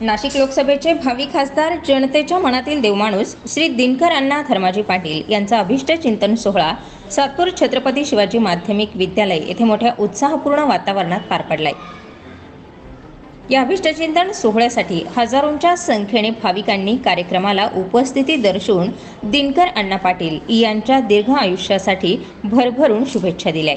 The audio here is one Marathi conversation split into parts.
नाशिक लोकसभेचे भावी खासदार जनतेच्या मनातील देवमाणूस श्री दिनकर अण्णा धर्माजी पाटील यांचा अभिष्ट चिंतन सोहळा सातपूर छत्रपती शिवाजी माध्यमिक विद्यालय येथे मोठ्या उत्साहपूर्ण वातावरणात पार पडलाय. या अभिष्टचिंतन सोहळ्यासाठी हजारोंच्या संख्येने भाविकांनी कार्यक्रमाला उपस्थिती दर्शवून दिनकर अण्णा पाटील यांच्या दीर्घ आयुष्यासाठी भरभरून शुभेच्छा दिल्या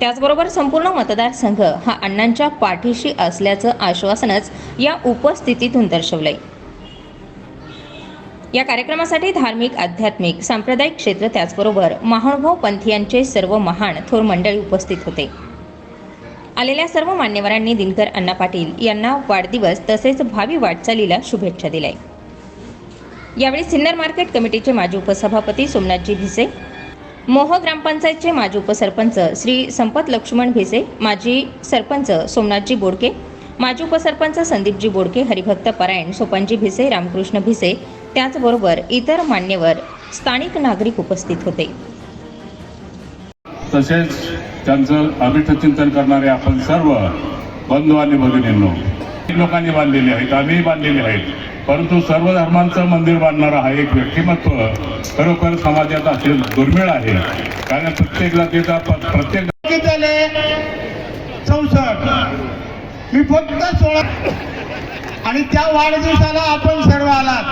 त्याचबरोबर संपूर्ण मतदारसंघ हा अण्णांच्या पाठीशी असल्याचं आश्वासनच या उपस्थितीतून दर्शवलंय. या कार्यक्रमासाठी धार्मिक आध्यात्मिक सांप्रदायिक क्षेत्र त्याचबरोबर महानुभाव पंथीयांचे सर्व महान थोर मंडळी उपस्थित होते. आलेल्या सर्व मान्यवरांनी दिनकर अण्णा पाटील यांना वाढदिवस तसेच भावी वाटचालीला शुभेच्छा दिल्या यावेळी सिन्नर मार्केट कमिटीचे माजी उपसभापती सोमनाथजी भिसे मोह ग्रामपंचायतचे माजी उपसरपंच श्री संपत लक्ष्मण भिसे माजी सरपंच सोमनाथजी बोडके माजी उपसरपंच संदीपजी बोडके हरिभक्त परायण सोपनजी भिसे रामकृष्ण भिसे त्याचबरोबर इतर मान्यवर स्थानिक नागरिक उपस्थित होते. तसेच त्यांचं अभिष्ट चिंतन करणारे आपण सर्व बंधू आणि भगिनींनो लोकांनी बांधलेले आहेत आम्ही बांधलेले आहेत. परंतु सर्व धर्मांचं मंदिर बांधणारा हा एक व्यक्तिमत्व खरोखर समाजात असे दुर्मिळ आहे. कारण प्रत्येक जातीचा प्रत्येक झाले चौसष्ट. मी फक्त सोळा आणि त्या वाढदिवसाला आपण सर्व आलात.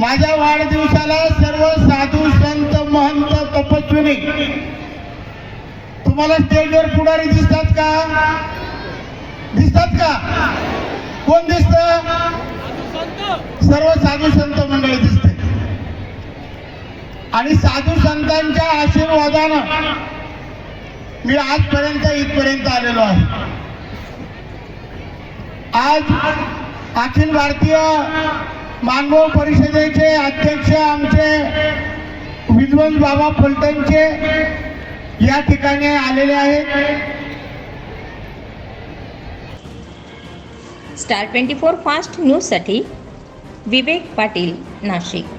माझ्या वाढदिवसाला सर्व साधू संत महंत तपस्विनी. तुम्हाला स्टेजवर पुढारी दिसतात का? दिसतात का? कोण दिसतं सर्व साधू संत मंडळी दिसते आणि साधू संतांच्या आशीर्वादानं मी आजपर्यंत इथपर्यंत आलेलो आहे. आज अखिल भारतीय मानव परिषदेचे अध्यक्ष आमचे विद्वंस बाबा फलटणचे या ठिकाणी आलेले आहेत. स्टार ट्वेंटी फोर फास्ट न्यूजसाठी विवेक पाटील नाशिक.